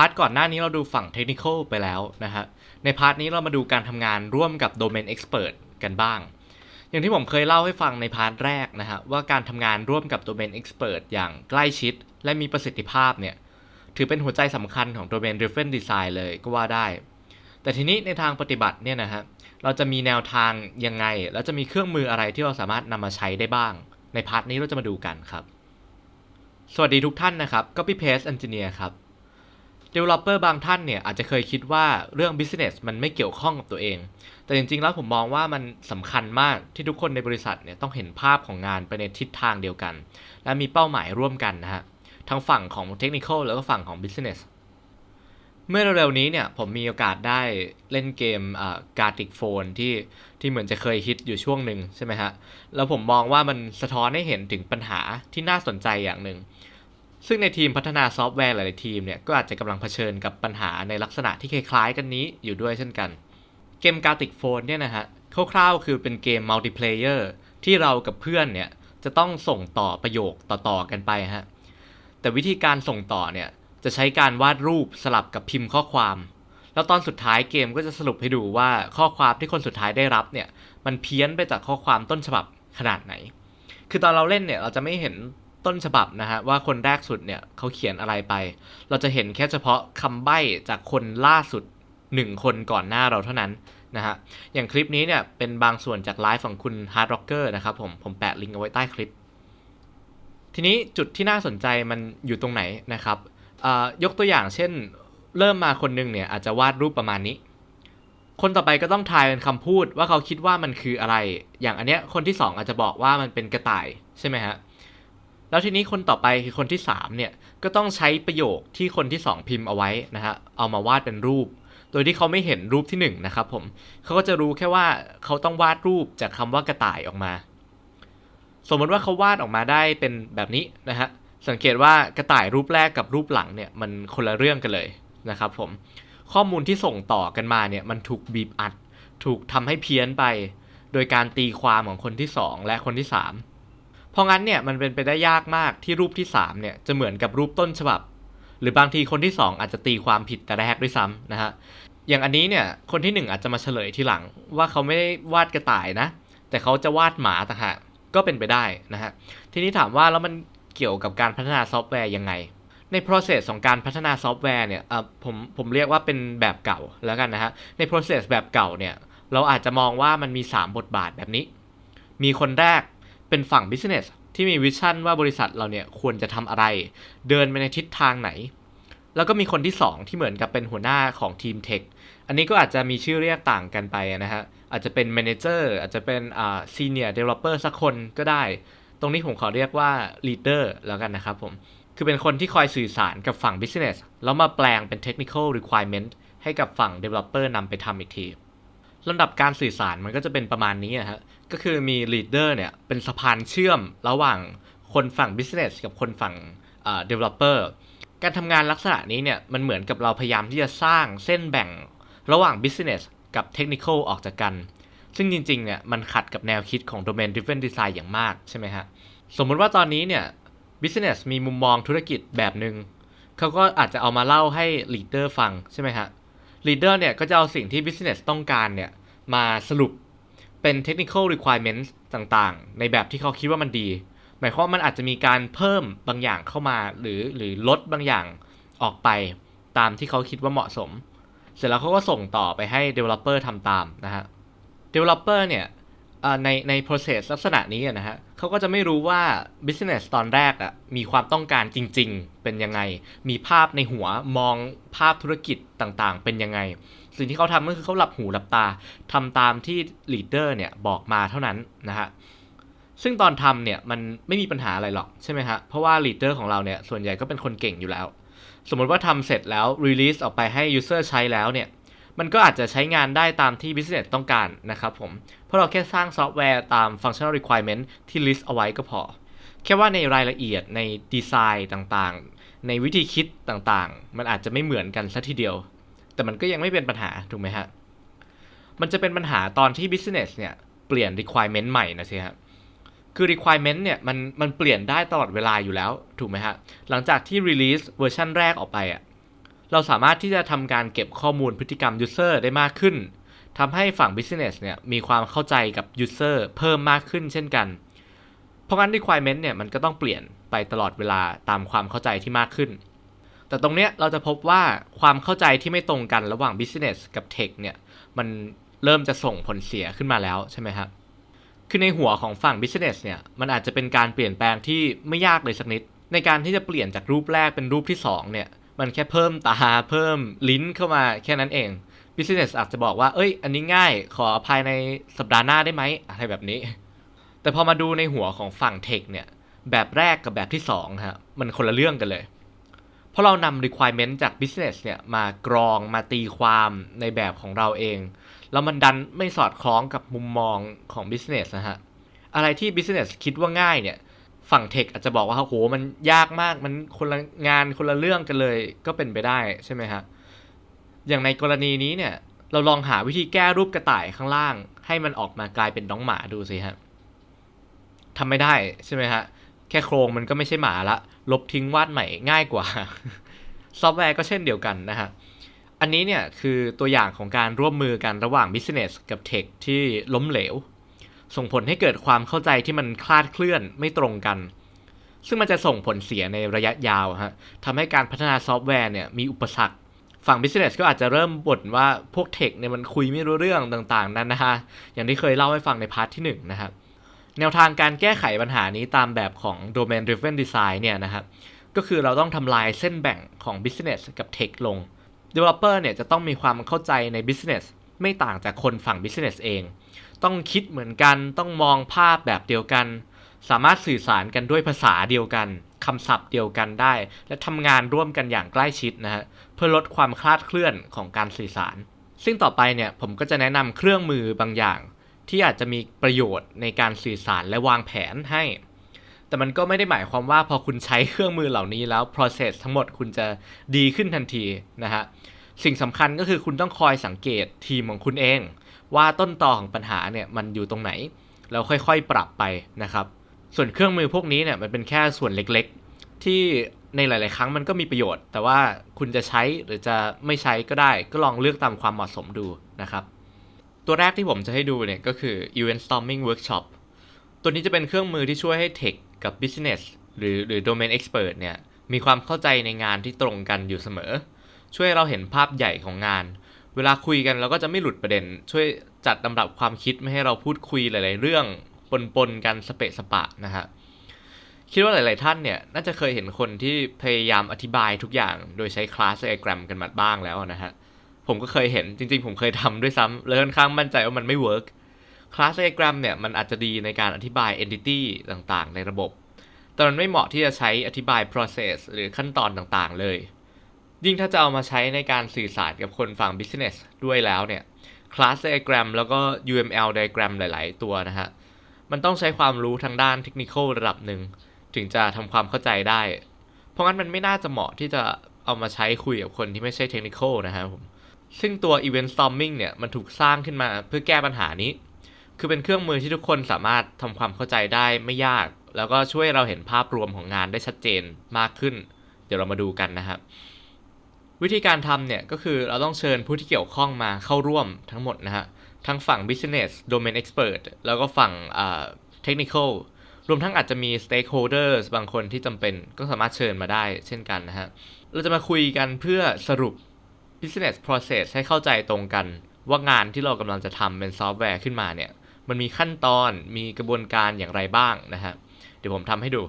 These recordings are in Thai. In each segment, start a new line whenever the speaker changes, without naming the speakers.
พาร์ทก่อนหน้านี้เราดูฝั่งเทคนิคอลไปแล้วนะฮะ ในพาร์ทนี้เรามาดูการทำงานร่วมกับโดเมนเอ็กซ์เพรสกันบ้าง อย่างที่ผมเคยเล่าให้ฟังในพาร์ทแรกนะฮะ ว่าการทำงานร่วมกับโดเมนเอ็กซ์เพรสอย่างใกล้ชิด และมีประสิทธิภาพเนี่ย ถือเป็นหัวใจสำคัญของโดเมน driven design เลยก็ว่าได้ แต่ทีนี้ในทางปฏิบัติเนี่ยนะฮะ เราจะมีแนวทางยังไง แล้วจะมีเครื่องมืออะไรที่เราสามารถนำมาใช้ได้บ้าง ในพาร์ทนี้เราจะมาดูกันครับ สวัสดีทุกท่านนะครับ Copy Paste Engineer ครับ Developer บางท่านเนี่ยอาจจะเคยคิดว่าเรื่อง Business มันไม่เกี่ยวข้องกับตัวเอง แต่จริงๆแล้วผมมองว่ามันสำคัญมากที่ทุกคนในบริษัทเนี่ยต้องเห็นภาพของงานไปในทิศทางเดียวกัน และมีเป้าหมายร่วมกันนะฮะทั้งฝั่งของ Technical แล้วก็ฝั่งของ Business เมื่อเร็วๆนี้เนี่ยผมมีโอกาสได้เล่นเกมอ่าการติกโฟนที่ที่เหมือนจะเคยฮิตอยู่ช่วงหนึ่งใช่ไหมฮะ แล้วผมมองว่ามันสะท้อนให้เห็นถึงปัญหาที่น่าสนใจอย่างหนึ่ง ซึ่งในทีมพัฒนาซอฟต์แวร์หลายๆทีมเนี่ยก็อาจจะกำลังเผชิญกับปัญหาในลักษณะที่คล้ายๆ กันนี้อยู่ด้วยเช่นกัน เกมการติกโฟนเนี่ยนะฮะคร่าวๆ คือเป็นเกมมัลติเพลเยอร์ที่เรากับเพื่อนเนี่ยจะต้องส่งต่อประโยคต่อๆกันไปฮะแต่วิธีการส่งต่อเนี่ยจะใช้การวาดรูปสลับกับพิมพ์ข้อความ แล้วตอนสุดท้ายเกมก็จะสรุปให้ดูว่าข้อความที่คนสุดท้ายได้รับเนี่ยมันเพี้ยนไปจากข้อความต้นฉบับขนาดไหน คือตอนเราเล่นเนี่ยเราจะไม่เห็น ต้นฉบับนะฮะว่าคนแรกสุดเนี่ยเขาเขียนอะไรไป เราจะเห็นแค่เฉพาะคำใบ้จากคนล่าสุด 1 คนก่อนหน้าเราเท่านั้นนะฮะอย่างคลิปนี้เนี่ยเป็นบางส่วนจากไลฟ์ของคุณ Hard Rocker นะครับผมผมแปะลิงก์เอาไว้ใต้คลิป ทีนี้จุดที่น่าสนใจมันอยู่ตรงไหนนะครับยกตัวอย่างเช่น เริ่มมาคนหนึงเนี่ยอาจจะวาดรูปประมาณนี้ คนต่อไปก็ต้องทายเป็นคำพูดว่าเขาคิดว่ามันคืออะไร อย่างอันเนี้ยคนที่สองอาจจะบอกว่ามันเป็นกระต่ายใช่ไหมฮะ แล้วทีนี้คนต่อไปคือคนที่สามเนี่ยก็ต้องใช้ประโยคที่คนที่สองพิมพ์เอาไว้นะฮะเอามาวาดเป็นรูป โดยที่เขาไม่เห็นรูปที่หนึ่งนะครับผมเขาก็จะรู้แค่ว่าเขาต้องวาดรูปจากคำว่ากระต่ายออกมา สมมติว่าเขาวาดออกมาได้เป็นแบบนี้นะฮะสังเกตว่ากระต่ายรูปแรกกับรูปหลังเนี่ยมันคนละเรื่องกันเลยนะครับผมข้อมูลที่ส่งต่อกันมาเนี่ยมันถูกบีบอัด ถูกทำให้เพี้ยนไป โดยการตีความของคนที่ 2 และคนที่ 3 เพราะงั้นเนี่ยมันเป็นไปได้ยากมากที่รูปที่3เนี่ยจะเหมือนกับรูปต้นฉบับ หรือบางทีคนที่ 2 อาจจะตีความผิดแต่แรกด้วยซ้ำนะฮะอย่างอันนี้เนี่ยคนที่ 1 อาจจะมาเฉลยทีหลัง ว่าเขาไม่ได้วาดกระต่ายนะ แต่เขาจะวาดหมาต่างหากก็เป็นไปได้นะฮะทีนี้ถามว่าแล้วมันเกี่ยวกับการพัฒนาซอฟต์แวร์ยังไงใน process ของการพัฒนาซอฟต์แวร์เนี่ยผมผมเรียกว่าเป็นแบบเก่าแล้วกันนะฮะ ใน process แบบเก่าเนี่ย เราอาจจะมองว่ามันมี 3 บทบาทแบบนี้ มีคนแรก เป็นฝั่ง business ที่มีวิชั่นว่าบริษัทเราเนี่ยควรจะทำอะไร เดินไปในทิศทางไหน แล้วก็มีคนที่ 2 ที่เหมือนกับเป็นหัวหน้าของทีมเทคอันนี้ก็อาจจะมีชื่อเรียกต่างกันไปนะฮะ อาจจะเป็น manager อาจจะเป็นอ่า senior developer สักคนก็ได้ ตรงนี้ผมขอเรียกว่า leader แล้วกันนะครับผม คือเป็นคนที่คอยสื่อสารกับฝั่ง business แล้วมาแปลงเป็น technical requirement ให้กับฝั่ง developer นำไปทำอีกที ลำดับการสื่อสารมันก็จะเป็นประมาณนี้ฮะก็คือมี leader เนี่ยเป็นสะพานเชื่อมระหว่างคนฝั่ง business กับคนฝั่ง developer การทำงานลักษณะนี้เนี่ยมันเหมือนกับเราพยายามที่จะสร้างเส้นแบ่งระหว่าง business กับ technical ออกจากกัน ซึ่งจริงๆเนี่ยมันขัดกับแนวคิดของ domain driven design อย่างมากใช่ไหมฮะสมมติว่าตอนนี้เนี่ย business มีมุมมองธุรกิจแบบหนึง่งเขาก็อาจจะเอามาเล่าให้ leader ฟังใช่ไหมฮะ leader เนี่ยก็จะเอาสิ่งที่ business ต้องการเนี่ยมาสรุปเป็น technical requirements ต่างๆ ในแบบที่เขาคิดว่ามันดี หมายความว่ามันอาจจะมีการเพิ่มบางอย่างเข้ามา หรือหรือลดบางอย่างออกไปตามที่เขาคิดว่าเหมาะสม เสร็จแล้วเขาก็ส่งต่อไปให้ developer ทำตามนะฮะ developer เนี่ยเอ่อ ในใน process ลักษณะนี้นะฮะเขาก็จะไม่รู้ว่า business ตอนแรกอะมีความต้องการจริง ๆ เป็นยังไง มีภาพในหัวมองภาพธุรกิจต่างๆ เป็นยังไง สิ่งที่เขาทำก็คือเขาหลับหูหลับตาทำตามที่ leader เนี่ยบอกมาเท่านั้นนะฮะซึ่งตอนทำเนี่ยมันไม่มีปัญหาอะไรหรอกใช่ไหมฮะเพราะว่า leader ของเราเนี่ยส่วนใหญ่ก็เป็นคนเก่งอยู่แล้ว สมมติว่าทำเสร็จแล้ว release ออกไปให้ user ใช้แล้วเนี่ย มันก็อาจจะใช้งานได้ตามที่ business ต้องการนะครับผม เพราะเราแค่สร้างซอฟต์แวร์ตาม functional requirement ที่ list เอาไว้ก็พอ แค่ว่าในรายละเอียดในดีไซน์ต่างๆ ในวิธีคิดต่างๆ มันอาจจะไม่เหมือนกันซะทีเดียว แต่มันก็ยังไม่เป็นปัญหา ถูกไหมฮะ มันจะเป็นปัญหาตอนที่ business เนี่ย เปลี่ยน requirement ใหม่นะสิฮะคือ requirement เนี่ยมันมันเปลี่ยนได้ตลอดเวลาอยู่แล้ว ถูกไหมฮะ หลังจากที่ release เวอร์ชันแรกออกไปอะ เราสามารถที่จะทำการเก็บข้อมูลพฤติกรรม User ได้มากขึ้นทำให้ฝั่ง Business เนี่ยมีความเข้าใจกับ User เพิ่มมากขึ้นเช่นกัน เพราะงั้น requirement เนี่ยมันก็ต้องเปลี่ยนไปตลอดเวลาตามความเข้าใจที่มากขึ้น แต่ตรงเนี้ยเราจะพบว่าความเข้าใจที่ไม่ตรงกันระหว่าง Business กับ Tech เนี่ยมันเริ่มจะส่งผลเสียขึ้นมาแล้วใช่ไหมครับคือในหัวของฝั่ง business เนี่ยมันอาจจะเป็นการเปลี่ยนแปลงที่ไม่ยากเลยสักนิด ในการที่จะเปลี่ยนจากรูปแรกเป็นรูปที่2เนี่ย มันแค่เพิ่มตาเพิ่มลิ้นเข้ามาแค่นั้นเอง business อาจจะบอกว่า เอ้ย อันนี้ง่าย ขอภายในสัปดาห์หน้าได้ไหม อะไรแบบนี้ แต่พอมาดูในหัวของฝั่ง tech เนี่ย แบบแรกกับแบบที่2ฮะ มันคนละเรื่องกันเลย เพราะเรานำ requirement จาก business เนี่ยมากรองมาตีความในแบบของเราเอง แล้วมันดันไม่สอดคล้องกับมุมมองของ business นะฮะ อะไรที่ business คิดว่าง่ายเนี่ย ฝั่งเทคอาจจะบอกว่าโหมันยากมากมันคนละงานคนละเรื่องกันเลยก็เป็นไปได้ใช่ไหมฮะอย่างในกรณีนี้เนี่ย เราลองหาวิธีแก้รูปกระต่ายข้างล่าง ให้มันออกมากลายเป็นน้องหมาดูสิฮะทำไม่ได้ใช่ไหมฮะแค่โครงมันก็ไม่ใช่หมาละ ลบทิ้งวาดใหม่ง่ายกว่า ซอฟต์แวร์ก็เช่นเดียวกันนะฮะอันนี้เนี่ยคือตัวอย่างของการร่วมมือกันระหว่าง Business กับ Tech ที่ล้มเหลว ส่งผลให้เกิดความเข้าใจที่มันคลาดเคลื่อนไม่ตรงกัน ซึ่งมันจะส่งผลเสียในระยะยาวฮะทำให้การพัฒนาซอฟต์แวร์เนี่ยมีอุปสรรค ฝั่ง Business ก็อาจจะเริ่มบ่นว่าพวก Tech เนี่ยมันคุยไม่รู้เรื่องต่างๆ นั้นนะฮะ อย่างที่เคยเล่าให้ฟังในพาร์ทที่1นนะครับ แนวทางการแก้ไขปัญหานี้ตามแบบของ Domain Driven Design เนี่ยนะครับ ก็คือเราต้องทำลายเส้นแบ่งของ Business กับ Tech ลง Developer เนี่ยจะต้องมีความเข้าใจใน Business ไม่ต่างจากคนฝั่ง Business เอง ต้องคิดเหมือนกัน ต้องมองภาพแบบเดียวกัน สามารถสื่อสารกันด้วยภาษาเดียวกันคำศัพท์เดียวกันได้ และทำงานร่วมกันอย่างใกล้ชิดนะฮะเพื่อลดความคลาดเคลื่อนของการสื่อสาร ซึ่งต่อไปเนี่ยผมก็จะแนะนำเครื่องมือบางอย่าง ที่อาจจะมีประโยชน์ในการสื่อสารและวางแผนให้ แต่มันก็ไม่ได้หมายความว่าพอคุณใช้เครื่องมือเหล่านี้แล้ว process ทั้งหมดคุณจะดีขึ้นทันทีนะฮะสิ่งสำคัญก็คือคุณต้องคอยสังเกตทีมของคุณเอง ว่าต้นตอของปัญหาเนี่ยมันอยู่ตรงไหนแล้วค่อยๆปรับไปนะครับ ส่วนเครื่องมือพวกนี้เนี่ยมันเป็นแค่ส่วนเล็กๆ ที่ในหลาย ๆ ครั้งมันก็มีประโยชน์ แต่ว่าคุณจะใช้หรือจะไม่ใช้ก็ได้ ก็ลองเลือกตามความเหมาะสมดูนะครับ ตัวแรกที่ผมจะให้ดูเนี่ยก็คือ Event Storming Workshop ตัวนี้จะเป็นเครื่องมือที่ช่วยให้ Tech กับ Business หรือหรือ Domain Expert เนี่ยมีความเข้าใจในงานที่ตรงกันอยู่เสมอ ช่วยเราเห็นภาพใหญ่ของงาน เวลาคุยกันเราก็จะไม่หลุดประเด็น ช่วยจัดลำดับความคิดไม่ให้เราพูดคุยหลาย ๆ เรื่องปนๆกันสเปะสปะนะฮะคิดว่าหลาย ๆ ท่านเนี่ยน่าจะเคยเห็นคนที่พยายามอธิบายทุกอย่างโดยใช้คลาสไอแกรมกันมาบ้างแล้วนะฮะผมก็เคยเห็นจริง ๆ ผมเคยทำด้วยซ้ำเลยค่อนข้างมั่นใจว่ามันไม่เวิร์กคลาสไอแกรมเนี่ยมันอาจจะดีในการอธิบาย entity ต่าง ๆ ในระบบ แต่มันไม่เหมาะที่จะใช้อธิบาย process หรือขั้นตอนต่าง ๆ เลย ยิ่งถ้าจะเอามาใช้ในการสื่อสารกับคนฝั่ง business ด้วยแล้วเนี่ย class diagram แล้วก็ UML diagram หลาย ๆ ตัวนะฮะ มันต้องใช้ความรู้ทางด้านเทคนิคระดับหนึ่ง ถึงจะทำความเข้าใจได้ เพราะงั้นมันไม่น่าจะเหมาะที่จะเอามาใช้คุยกับคนที่ไม่ใช่เทคนิคนะครับผม ซึ่งตัว event storming เนี่ย มันถูกสร้างขึ้นมาเพื่อแก้ปัญหานี้ คือเป็นเครื่องมือที่ทุกคนสามารถทำความเข้าใจได้ไม่ยาก แล้วก็ช่วยเราเห็นภาพรวมของงานได้ชัดเจนมากขึ้น เดี๋ยวเรามาดูกันนะครับ วิธีการทำเนี่ยก็คือเราต้องเชิญผู้ที่เกี่ยวข้องมาเข้าร่วมทั้งหมดนะฮะ ทั้งฝั่ง business domain expert แล้วก็ฝั่ง technical รวมทั้งอาจจะมี stakeholders บางคนที่จำเป็นก็สามารถเชิญมาได้เช่นกันนะฮะ เราจะมาคุยกันเพื่อสรุป business process ให้เข้าใจตรงกัน ว่างานที่เรากำลังจะทำเป็นซอฟต์แวร์ขึ้นมาเนี่ย มันมีขั้นตอนมีกระบวนการอย่างไรบ้างนะฮะ เดี๋ยวผมทำให้ดู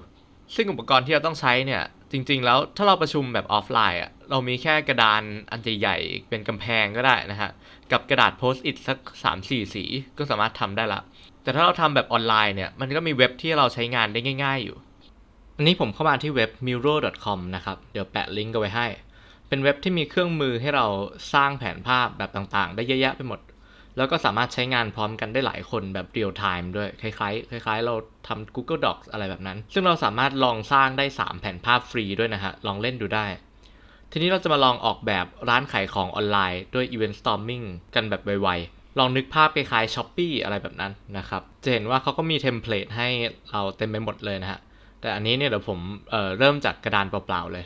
ซึ่งอุปกรณ์ที่เราต้องใช้เนี่ยจริง ๆ แล้วถ้าเราประชุมแบบออฟไลน์อะ เรามีแค่กระดานอันใหญ่ๆเป็นกำแพงก็ได้นะฮะ กับกระดาษโพสต์อิทสัก 3-4 สีก็สามารถทำได้ละ แต่ถ้าเราทำแบบออนไลน์เนี่ย มันก็มีเว็บที่เราใช้งานได้ง่าย ๆอยู่ อันนี้ผมเข้ามาที่เว็บ miro.com นะครับ เดี๋ยวแปะลิงก์กันไว้ให้ เป็นเว็บที่มีเครื่องมือให้เราสร้างแผนภาพแบบต่างๆ ได้เยอะแยะไปหมด แล้วก็สามารถใช้งานพร้อมกันได้หลายคนแบบเรียลไทม์ด้วย คล้ายๆ คล้าย ๆ เราทำ Google Docs อะไรแบบนั้น ซึ่งเราสามารถลองสร้างได้ 3 แผ่นภาพฟรีด้วยนะฮะ ลองเล่นดูได้ ทีนี้เราจะมาลองออกแบบร้านขายของออนไลน์ด้วย Event Storming กันแบบไวๆ ลองนึกภาพคล้ายๆ Shopee อะไรแบบนั้นนะครับ จะเห็นว่าเขาก็มีเทมเพลตให้เราเต็มไปหมดเลยนะฮะ แต่อันนี้เนี่ยเดี๋ยวผมเเริ่มจากกระดานเปล่าๆเลย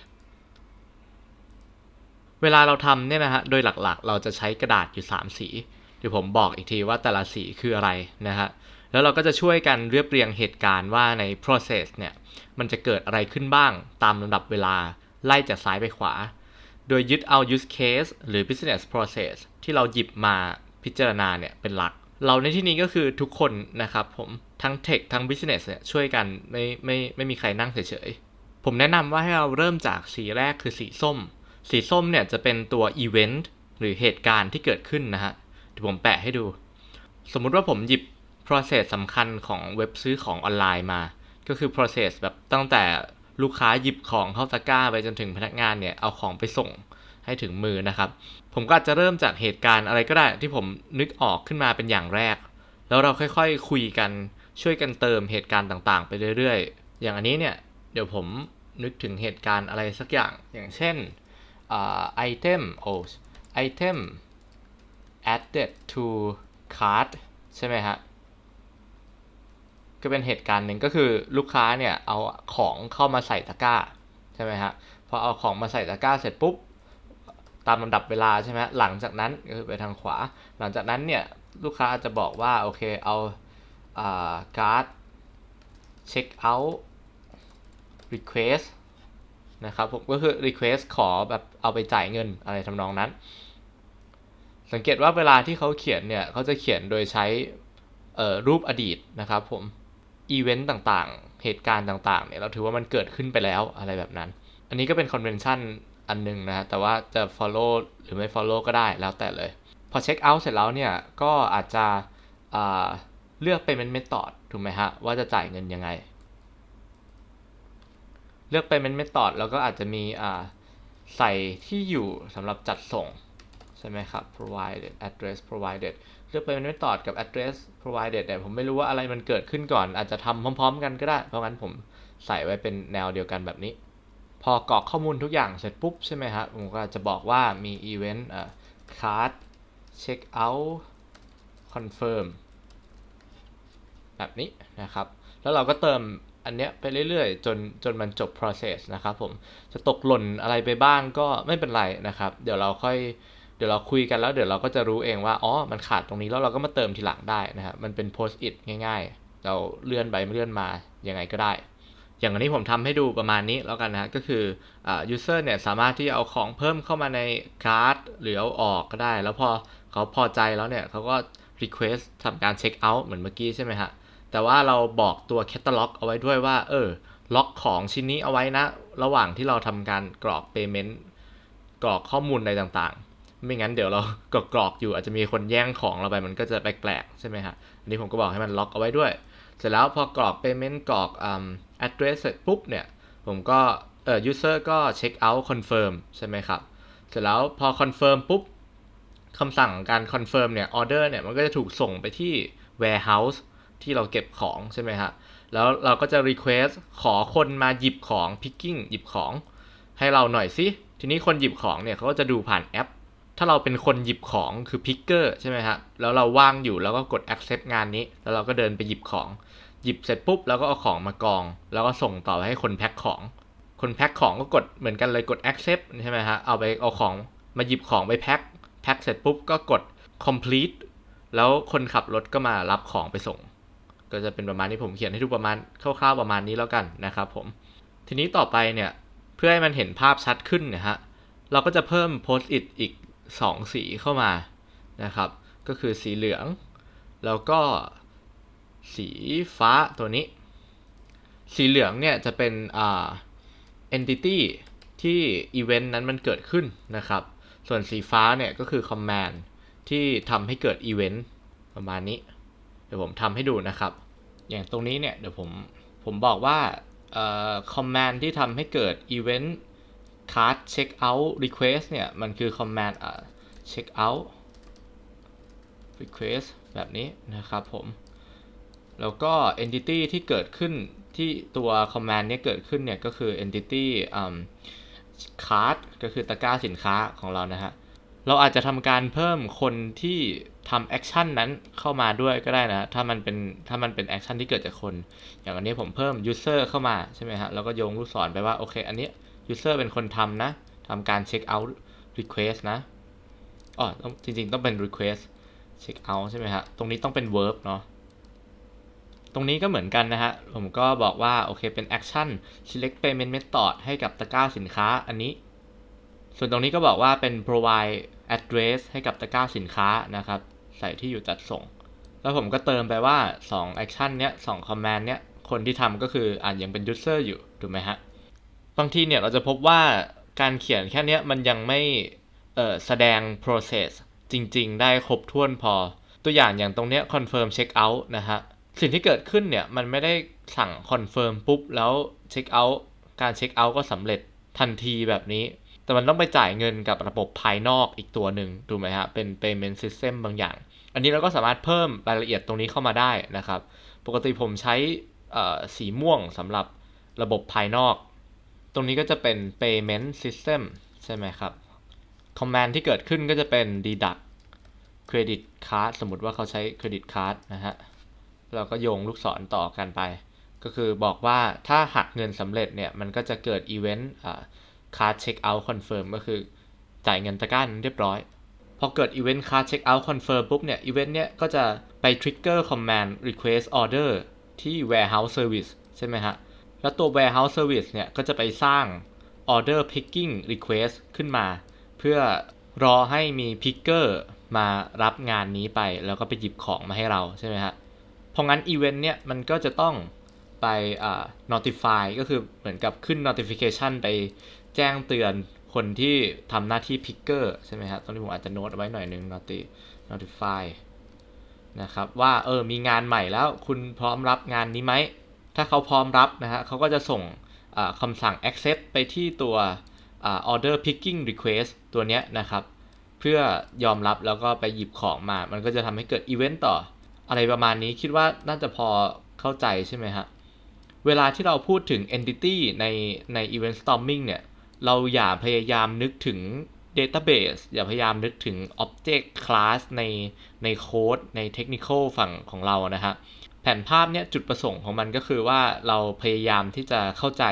เเวลาเราทำเนี่ยนะฮะ โดยหลักๆ เราจะใช้กระดาษอยู่ 3 สีเดี๋ยวผมบอกอีกทีว่าแต่ละสีคืออะไรนะฮะ แล้วเราก็จะช่วยกันเรียบเรียงเหตุการณ์ว่าใน process เนี่ย มันจะเกิดอะไรขึ้นบ้างตามลำดับเวลา ไล่จากซ้ายไปขวา โดยยึดเอา use case หรือ business process ที่เราหยิบมาพิจารณาเนี่ยเป็นหลัก เราในที่นี้ก็คือทุกคนนะครับผมทั้ง tech ทั้ง business เนี่ยช่วยกันไม่ไม่ไม่มีใครนั่งเฉยๆ ผมแนะนำว่าให้เราเริ่มจากสีแรกคือสีส้ม สีส้มเนี่ยจะเป็นตัว event หรือเหตุการณ์ที่เกิดขึ้นนะฮะเดี๋ยวผมแปะให้ดู สมมุติว่าผมหยิบ process สำคัญของเว็บซื้อของออนไลน์มา ก็คือ process แบบตั้งแต่ ลูกค้าหยิบของเข้าตะกร้าไปจนถึงพนักงานเนี่ยเอาของไปส่งให้ถึงมือนะครับ ผมก็อาจจะเริ่มจากเหตุการณ์อะไรก็ได้ที่ผมนึกออกขึ้นมาเป็นอย่างแรก แล้วเราค่อยๆคุยกันช่วยกันเติมเหตุการณ์ต่างๆ ไปเรื่อยๆ อย่างอันนี้เนี่ยเดี๋ยวผมนึกถึงเหตุการณ์อะไรสักอย่างอย่างเช่นไอเทมโอ้ไอเทม added to cart ใช่ไหมฮะ ก็เป็นเหตุการณ์หนึ่งก็คือลูกค้าเนี่ยเอาของเข้ามาใส่ตะกร้าใช่ไหมฮะพอเอาของมาใส่ตะกร้าเสร็จปุ๊บตามลำดับเวลาใช่ไหมหลังจากนั้นก็คือไปทางขวา หลังจากนั้นเนี่ยลูกค้าจะบอกว่าโอเคเอาการ์ดเช็คเอาท์ request นะครับผมก็คือ request ขอแบบเอาไปจ่ายเงินอะไรทำนองนั้น สังเกตว่าเวลาที่เขาเขียนเนี่ยเขาจะเขียนโดยใช้รูปอดีตนะครับผม อีเวนต์ต่างๆ เหตุการณ์ต่างๆเนี่ยเราถือว่ามันเกิดขึ้นไปแล้วอะไรแบบนั้น อันนี้ก็เป็นคอนเวนชั่นอันนึงนะฮะแต่ว่าจะ follow หรือไม่ follow ก็ได้แล้วแต่เลย พอเช็คเอาท์เสร็จแล้วเนี่ย ก็อาจจะเลือก payment method ถูกไหมฮะ ว่าจะจ่ายเงินยังไง เลือก payment method แล้วก็อาจจะมีใส่ที่อยู่สำหรับจัดส่ง ใช่ไหมครับ provided address provided เลือก payment method กับ address provided เนี่ยผมไม่รู้ว่าอะไรมันเกิดขึ้นก่อน อาจจะทำพร้อม ๆ กันก็ได้ เพราะงั้นผมใส่ไว้เป็นแนวเดียวกันแบบนี้ พอกรอกข้อมูลทุกอย่างเสร็จปุ๊บใช่ไหมฮะผมก็จะบอกว่ามี event card check out confirm แบบนี้นะครับ แล้วเราก็เติมอันเนี้ยไปเรื่อยๆ จนจนมันจบ process นะครับผม จะตกหล่นอะไรไปบ้างก็ไม่เป็นไรนะครับ เดี๋ยวเราค่อย เดี๋ยวเราคุยกันแล้วเดี๋ยวเราก็จะรู้เองว่าอ๋อมันขาดตรงนี้แล้วเราก็มาเติมทีหลังได้นะครับมันเป็น post it ง่าย ๆ เราเลื่อนไปเลื่อนมายังไงก็ได้ อย่างอันนี้ผมทำให้ดูประมาณนี้แล้วกันนะก็คืออ user เนี่ยสามารถที่เอาของเพิ่มเข้ามาในการ์ดหรือเอาออกก็ได้ แล้วพอเขาพอใจแล้วเนี่ยเขาก็ request ทำการเช็คเอาท์เหมือนเมื่อกี้ใช่ไหมฮะแต่ว่าเราบอกตัว catalog เอาไว้ด้วยว่าเออล็อกของชิ้นนี้เอาไว้นะ ระหว่างที่เราทำการกรอก payment กรอกข้อมูลอะไรต่างๆ ไม่งั้นเดี๋ยวเรากรอกรอกอยู่อาจจะมีคนแย่งของเราไปมันก็จะแปลกๆใช่ไหมฮะอันนี้ผมก็บอกให้มันล็อกเอาไว้ด้วย เสร็จแล้วพอกรอก payment กรอก address เสร็จปุ๊บเนี่ยผมก็เอ่อ user ก็ check out confirm ใช่ไหมครับ เสร็จแล้วพอ confirm ปุ๊บคำสั่งการ confirm เนี่ย order เนี่ยมันก็จะถูกส่งไปที่ warehouse ที่เราเก็บของใช่ไหมฮะ แล้วเราก็จะ request ขอคนมาหยิบของ picking หยิบของ ให้เราหน่อยสิ ทีนี้คนหยิบของเนี่ยเขาก็จะดูผ่านแอป ถ้าเราเป็นคนหยิบของคือ picker ใช่ไหมฮะแล้วเราว่างอยู่แล้วก็กด accept งานนี้ แล้วเราก็เดินไปหยิบของ หยิบเสร็จปุ๊บแล้วก็เอาของมากอง แล้วก็ส่งต่อไปให้คนแพ็คของ คนแพ็คของก็กดเหมือนกันเลยกด accept ใช่ไหมฮะเอาไปเอาของมาหยิบของไปแพ็คแพ็คเสร็จปุ๊บก็กด complete แล้วคนขับรถก็มารับของไปส่ง ก็จะเป็นประมาณนี้ผมเขียนให้ดูประมาณคร่าวๆประมาณนี้แล้วกันนะครับผม ทีนี้ต่อไปเนี่ยเพื่อให้มันเห็นภาพชัดขึ้นเนี่ยฮะเราก็จะเพิ่ม post it อีก 2 สีเข้ามานะครับ ก็คือสีเหลือง แล้วก็สีฟ้าตัวนี้ สีเหลืองเนี่ยจะเป็นอ่า entity ที่ event นั้นมันเกิดขึ้นนะครับ ส่วนสีฟ้าเนี่ยก็คือ command ที่ทำให้เกิด event ประมาณนี้ เดี๋ยวผมทำให้ดูนะครับ อย่างตรงนี้เนี่ยเดี๋ยวผมผมบอกว่าเอ่อ command ที่ทำให้เกิด event card check out request เนี่ย มันคือ command อ่า check out request แบบนี้นะครับผม แล้วก็ entity ที่เกิดขึ้นที่ตัว command เนี้ยเกิดขึ้นเนี่ย ก็คือ entity อืม card ก็คือตะกร้าสินค้าของเรานะฮะ เราอาจจะทำการเพิ่มคนที่ทำแอคชั่นนั้นเข้ามาด้วยก็ได้นะ ถ้ามันเป็นถ้ามันเป็นแอคชั่นที่เกิดจากคน อย่างอันนี้ผมเพิ่ม user เข้ามาใช่ไหมฮะ แล้วก็โยงลูกศรไปว่า โอเค อันนี้ user เป็นคนทำนะทำการเช็คเอาท์ request นะอ๋อจริงๆ ต้องเป็น request check out ใช่ไหมฮะ ตรงนี้ต้องเป็น verb เนาะตรงนี้ก็เหมือนกันนะฮะ ผมก็บอกว่า โอเคเป็น action select payment method ให้กับตะกร้าสินค้าอันนี้ ส่วนตรงนี้ก็บอกว่าเป็น provide address ให้กับตะกร้าสินค้านะครับ ใส่ที่อยู่จัดส่ง แล้วผมก็เติมไปว่า 2 action เนี้ย2 command เนี้ย คนที่ทำก็คืออานยังเป็น user อยู่ ถูกไหมฮะ บางทีเนี่ยเราจะพบว่าการเขียนแค่เนี้ยมันยังไม่เอ่อแสดง process จริง ๆ ได้ครบถ้วนพอ ตัวอย่างอย่างตรงเนี้ย confirm check out นะฮะ สิ่งที่เกิดขึ้นเนี่ย มันไม่ได้สั่ง confirm ปุ๊บ แล้ว check out การ check out ก็สำเร็จทันทีแบบนี้ แต่มันต้องไปจ่ายเงินกับระบบภายนอกอีกตัวหนึ่งถูกไหมฮะ เป็น payment system บางอย่าง อันนี้เราก็สามารถเพิ่มรายละเอียดตรงนี้เข้ามาได้นะครับ ปกติผมใช้สีม่วงสำหรับระบบภายนอก ตรงนี้ก็จะเป็น payment system ใช่ไหมครับ command ที่เกิดขึ้นก็จะเป็น deduct credit card สมมติว่าเขาใช้ credit card นะฮะ เราก็โยงลูกศรต่อกันไป ก็คือบอกว่าถ้าหักเงินสำเร็จเนี่ย มันก็จะเกิด event card check out confirm ก็คือจ่ายเงินตะกร้านั้นเรียบร้อย พอเกิด event card check out confirm ปุ๊บเนี่ย event เนี่ยก็จะไป trigger command request order ที่ warehouse service ใช่ไหมฮะ แล้วตัว warehouse service เนี่ย ก็จะไปสร้าง order picking request ขึ้นมา เพื่อรอให้มี picker มารับงานนี้ไป แล้วก็ไปหยิบของมาให้เราใช่ไหมฮะ เพราะงั้น event เนี่ย มันก็จะต้องไป notify ก็คือเหมือนกับขึ้น notification ไปแจ้งเตือนคนที่ทำหน้าที่ picker ใช่ไหมฮะตรงนี้ผมอาจจะโน้ตเอาไว้หน่อยนึง notify นะครับว่าเออมีงานใหม่แล้วคุณพร้อมรับงานนี้ไหม ถ้าเขาพร้อมรับนะฮะเขาก็จะส่งคำสั่ง accept ไปที่ตัว order picking request ตัวเนี้ยนะครับ เพื่อยอมรับแล้วก็ไปหยิบของมา มันก็จะทำให้เกิดอีเวนต์ต่อ อะไรประมาณนี้คิดว่าน่าจะพอเข้าใจใช่ไหมฮะ เวลาที่เราพูดถึง entity ในใน event storming เนี่ย เราอย่าพยายามนึกถึง database อย่าพยายามนึกถึง object class ในในโค้ดใน technical ฝั่งของเรานะฮะ แผนภาพเนี่ยจุดประสงค์ของมันก็คือว่าเราพยายามที่จะเข้าใจ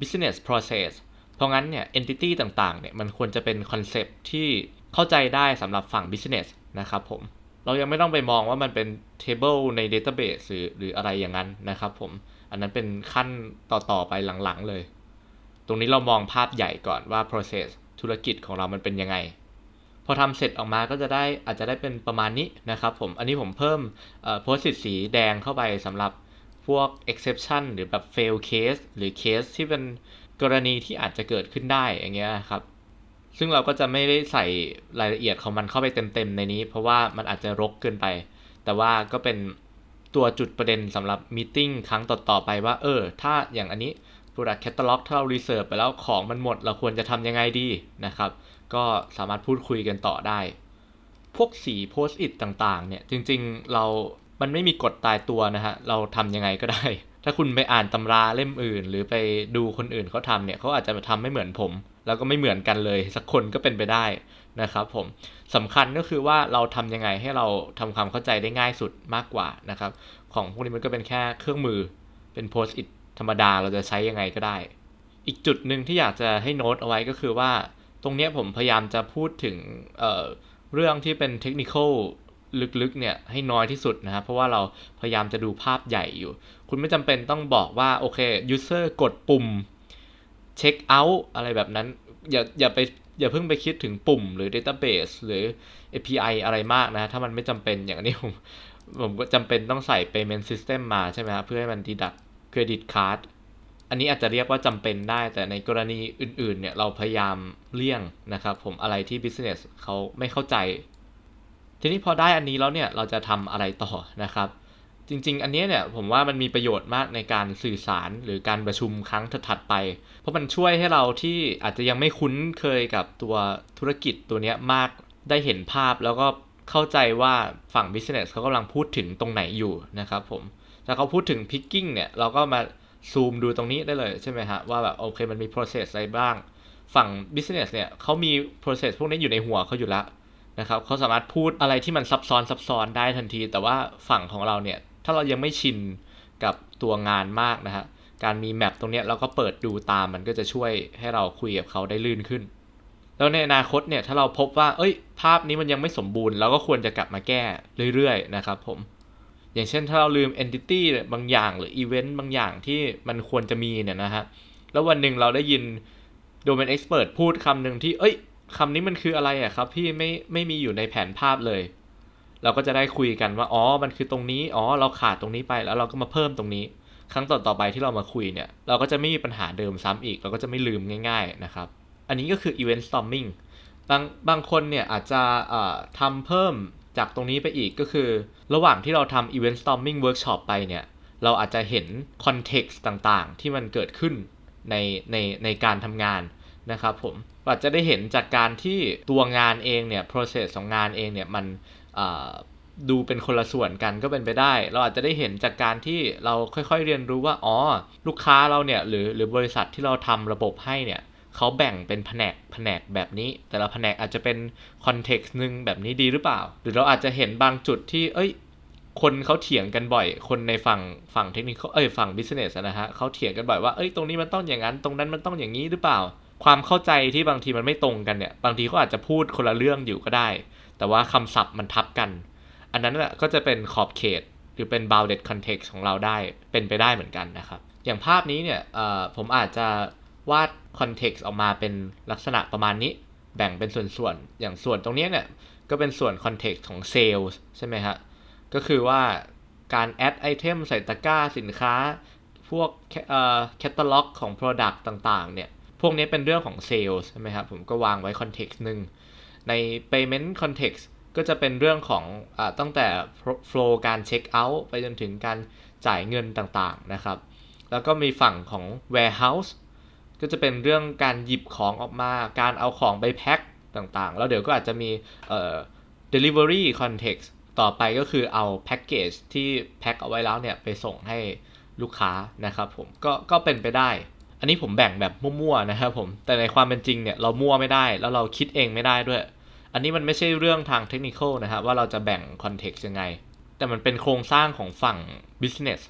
business process เพราะงั้นเนี่ย entity ต่างๆเนี่ยมันควรจะเป็นคอนเซปที่เข้าใจได้สำหรับฝั่ง business นะครับผม เรายังไม่ต้องไปมองว่ามันเป็น table ใน database หรือหรืออะไรอย่างนั้นนะครับผม อันนั้นเป็นขั้นต่อๆไปหลังๆเลย ตรงนี้เรามองภาพใหญ่ก่อนว่า process ธุรกิจของเรามันเป็นยังไง พอทำเสร็จออกมาก็จะได้อาจจะได้เป็นประมาณนี้นะครับผม อันนี้ผมเพิ่มโพสต์สีแดงเข้าไปสำหรับพวก exception หรือแบบ fail case หรือ case ที่เป็นกรณีที่อาจจะเกิดขึ้นได้อย่างเงี้ยครับ ซึ่งเราก็จะไม่ได้ใส่รายละเอียดของมันเข้าไปเต็มๆในนี้ เพราะว่ามันอาจจะรกเกินไป แต่ว่าก็เป็นตัวจุดประเด็นสำหรับมีติ้งครั้งต่อๆไปว่า เออ ถ้าอย่างอันนี้ product catalog ถ้าเรา reserve ไปแล้วของมันหมด เราควรจะทำยังไงดีนะครับ ก็สามารถพูดคุยกันต่อได้ พวกสี post it ต่างๆ เนี่ย จริงๆเรา มันไม่มีกฎตายตัวนะฮะ เราทำยังไงก็ได้ ถ้าคุณไปอ่านตำราเล่มอื่น หรือไปดูคนอื่นเขาทำเนี่ยเขาอาจจะทำไม่เหมือนผม แล้วก็ไม่เหมือนกันเลย สักคนก็เป็นไปได้นะครับผมสำคัญก็คือว่าเราทำยังไงให้เราทำความเข้าใจได้ง่ายสุดมากกว่านะครับ ของพวกนี้มันก็เป็นแค่เครื่องมือเป็น post it ธรรมดาเราจะใช้ยังไงก็ได้ อีกจุดหนึ่งที่อยากจะให้โน้ตเอาไว้ก็คือว่า ตรงนี้ผมพยายามจะพูดถึงเเรื่องที่เป็นเทคนิคลึกๆเนี่ยให้น้อยที่สุดนะครับเพราะว่าเราพยายามจะดูภาพใหญ่อยู่ คุณไม่จำเป็นต้องบอกว่า โอเค user กดปุ่ม check out อะไรแบบนั้น อย่าอย่าไปอย่าเพิ่งไปคิดถึงปุ่มหรือ database หรือ API อะไรมากนะ ถ้ามันไม่จำเป็นอย่างนี้ผมผมก็จำเป็นต้องใส่ payment system มาใช่ไหมครับเพื่อให้มัน deduct เครดิตการ์ด อันนี้อาจจะเรียกว่าจำเป็นได้ แต่ในกรณีอื่นๆ เนี่ยเราพยายามเลี่ยงนะครับผมอะไรที่ business เขาไม่เข้าใจ ทีนี้พอได้อันนี้แล้วเนี่ยเราจะทำอะไรต่อนะครับ จริง ๆ อันนี้เนี่ยผมว่ามันมีประโยชน์มากในการสื่อสารหรือการประชุมครั้งถัดไป เพราะมันช่วยให้เราที่อาจจะยังไม่คุ้นเคยกับตัวธุรกิจตัวนี้มากได้เห็นภาพแล้วก็เข้าใจว่าฝั่ง business เขากำลังพูดถึงตรงไหนอยู่นะครับผมถ้าเขาพูดถึง picking เนี่ยเราก็มา ซูมดูตรงนี้ได้เลยใช่ไหมฮะว่าแบบโอเคมันมี process อะไรบ้าง ฝั่ง business เนี่ยเขามี process พวกนี้อยู่ในหัวเขาอยู่แล้วนะครับเขาสามารถพูดอะไรที่มันซับซ้อนซับซ้อนได้ทันที แต่ว่าฝั่งของเราเนี่ยถ้าเรายังไม่ชินกับตัวงานมากนะฮะการมีแมปตรงนี้เราก็เปิดดูตามมันก็จะช่วยให้เราคุยกับเขาได้ลื่นขึ้น แล้วในอนาคตเนี่ยถ้าเราพบว่า เอ้ย ภาพนี้มันยังไม่สมบูรณ์เราก็ควรจะกลับมาแก้เรื่อยๆนะครับผม อย่างเช่นถ้าเราลืม entity บางอย่างหรือ event บางอย่างที่มันควรจะมีเนี่ยนะฮะ แล้ววันหนึ่งเราได้ยิน domain expert พูดคำหนึ่งที่ เอ้ยคำนี้มันคืออะไรอะครับพี่ไม่ไม่มีอยู่ในแผนภาพเลย เราก็จะได้คุยกันว่า อ๋อ มันคือตรงนี้ อ๋อ เราขาดตรงนี้ไปแล้วเราก็มาเพิ่มตรงนี้ ครั้งต่อต่อไปที่เรามาคุยเนี่ย เราก็จะไม่มีปัญหาเดิมซ้ำอีก เราก็จะไม่ลืมง่าย ๆนะครับ อันนี้ก็คือ event storming บางบางคนเนี่ยอาจจะทำเพิ่ม จากตรงนี้ไปอีกก็คือ ระหว่างที่เราทำ event storming workshop ไปเนี่ย เราอาจจะเห็น context ต่างๆ ที่มันเกิดขึ้นในในในการทำงานนะครับผมอาจจะได้เห็นจากการที่ตัวงานเองเนี่ย process ของงานเองเนี่ย มันดูเป็นคนละส่วนกันก็เป็นไปได้ เราอาจจะได้เห็นจากการที่เราค่อยๆเรียนรู้ว่า อ๋อ ลูกค้าเราเนี่ย หรือหรือบริษัทที่เราทำระบบให้เนี่ย เขาแบ่งเป็นแผนกแผนกแบบนี้ แต่ละแผนกอาจจะเป็นคอนเท็กซ์หนึ่งแบบนี้ดีหรือเปล่า หรือเราอาจจะเห็นบางจุดที่ เอ้ย คนเขาเถียงกันบ่อย คนในฝั่งฝั่งเทคนิคเอ้ยฝั่งบิสเนสนะฮะเขาเถียงกันบ่อยว่าเอ้ยตรงนี้มันต้องอย่างนั้นตรงนั้นมันต้องอย่างนี้หรือเปล่า ความเข้าใจที่บางทีมันไม่ตรงกันเนี่ยบางทีเขาอาจจะพูดคนละเรื่องอยู่ก็ได้ แต่ว่าคำศัพท์มันทับกัน อันนั้นแหละก็จะเป็นขอบเขตหรือเป็น bounded context ของเราได้เป็นไปได้เหมือนกันนะครับ อย่างภาพนี้เนี่ยผมอาจจะ วาดคอนเท็กซ์ออกมาเป็นลักษณะประมาณนี้ แบ่งเป็นส่วนๆ อย่างส่วนตรงนี้เนี่ย ก็เป็นส่วนคอนเท็กซ์ของเซลล์ใช่ไหมฮะ ก็คือว่าการแอดไอเทมใส่ตะกร้าสินค้า พวกเอ่อแคตตาล็อกของ Product ต่างๆ เนี่ย พวกนี้เป็นเรื่องของเซลล์ใช่ไหมครับผมก็วางไว้คอนเท็กซ์หนึ่งใน Payment Context ก็จะเป็นเรื่องของอตั้งแต่ flow การเช็คเอาท์ไปจนถึงการจ่ายเงินต่างๆนะครับ แล้วก็มีฝั่งของ warehouse ก็จะเป็นเรื่องการหยิบของออกมา การเอาของไปแพ็คต่างๆ แล้วเดี๋ยวก็อาจจะมีเอ่อ delivery context ต่อไปก็คือเอาแพ็กเกจที่แพ็คเอาไว้แล้วเนี่ยไปส่งให้ลูกค้านะครับผมก็ก็เป็นไปได้ อันนี้ผมแบ่งแบบมั่วๆนะครับผม แต่ในความเป็นจริงเนี่ยเรามั่วไม่ได้ แล้วเราคิดเองไม่ได้ด้วย อันนี้มันไม่ใช่เรื่องทางเทคนิคนะครับว่าเราจะแบ่งคอนเท็กซ์ยังไง แต่มันเป็นโครงสร้างของฝั่ง business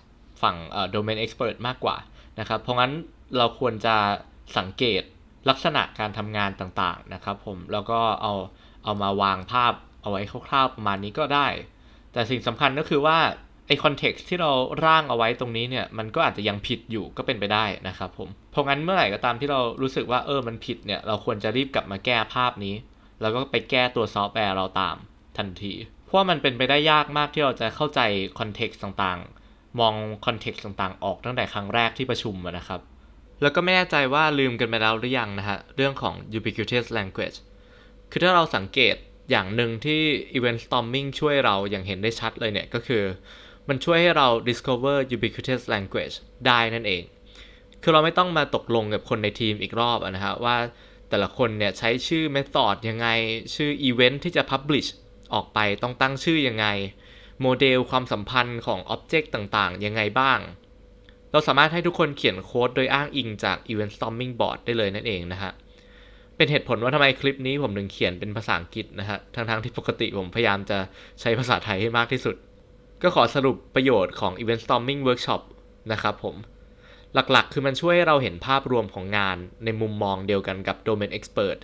ฝั่งเอ่อ domain expert มากกว่านะครับ เพราะงั้น เราควรจะสังเกตลักษณะการทำงานต่างๆนะครับผมแล้วก็เอาเอามาวางภาพเอาไว้คร่าวๆประมาณนี้ก็ได้ แต่สิ่งสำคัญก็คือว่าไอคอนเท็กซ์ที่เราร่างเอาไว้ตรงนี้เนี่ยมันก็อาจจะยังผิดอยู่ก็เป็นไปได้นะครับผมเพราะงั้นเมื่อไหร่ก็ตามที่เรารู้สึกว่าเออมันผิดเนี่ยเราควรจะรีบกลับมาแก้ภาพนี้ แล้วก็ไปแก้ตัวซอฟต์แวร์เราตามทันที เพราะมันเป็นไปได้ยากมากที่เราจะเข้าใจคอนเท็กซ์ต่างๆ มองคอนเท็กซ์ต่างๆ ออกตั้งแต่ครั้งแรกที่ประชุมนะครับ แล้วก็ไม่แน่ใจว่าลืมกันไปแล้วหรือยังนะฮะ เรื่องของ ubiquitous language คือถ้าเราสังเกตอย่างหนึ่งที่ event storming ช่วยเราอย่างเห็นได้ชัดเลยเนี่ย ก็คือ มันช่วยให้เรา discover ubiquitous language ได้นั่นเอง คือเราไม่ต้องมาตกลงกับคนในทีมอีกรอบนะฮะ ว่าแต่ละคนเนี่ยใช้ชื่อ method ยังไง ชื่อ event ที่จะ publish ออกไปต้องตั้งชื่อยังไง โมเดลความสัมพันธ์ของ object ต่างๆ ยังไงบ้าง เราสามารถให้ทุกคนเขียนโค้ดโดยอ้างอิงจาก Event Storming Board ได้เลยนั่นเองนะฮะ เป็นเหตุผลว่าทำไมคลิปนี้ผมถึงเขียนเป็นภาษาอังกฤษนะฮะ ทั้งๆที่ปกติผมพยายามจะใช้ภาษาไทยให้มากที่สุด ก็ขอสรุปประโยชน์ของ Event Storming Workshop นะครับผม หลักๆ คือมันช่วยให้เราเห็นภาพรวมของงานในมุมมองเดียวกันกับ Domain Expert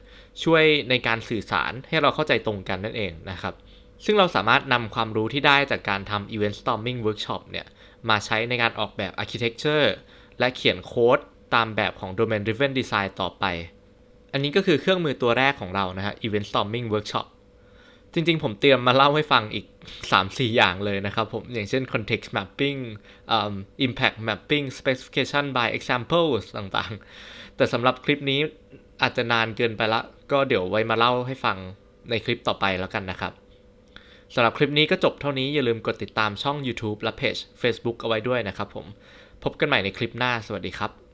ช่วยในการสื่อสารให้เราเข้าใจตรงกันนั่นเองนะครับซึ่งเราสามารถนำความรู้ที่ได้จากการทำ Event Storming Workshop เนี่ย มาใช้ในการออกแบบ Architecture และเขียนโค้ดตามแบบของ Domain Driven Design ต่อไป อันนี้ก็คือเครื่องมือตัวแรกของเรานะฮะ Event Storming Workshop จริงๆ ผมเตรียมมาเล่าให้ฟังอีก 3-4 อย่างเลยนะครับผม อย่างเช่น Context Mapping um, Impact Mapping Specification by Examples ต่างๆ แต่สำหรับคลิปนี้อาจจะนานเกินไปละ ก็เดี๋ยวไว้มาเล่าให้ฟังในคลิปต่อไปแล้วกันนะครับ สำหรับคลิปนี้ก็จบเท่านี้อย่าลืมกดติดตามช่อง YouTube และเพจ Facebook เอาไว้ด้วยนะครับผม พบกันใหม่ในคลิปหน้าสวัสดีครับ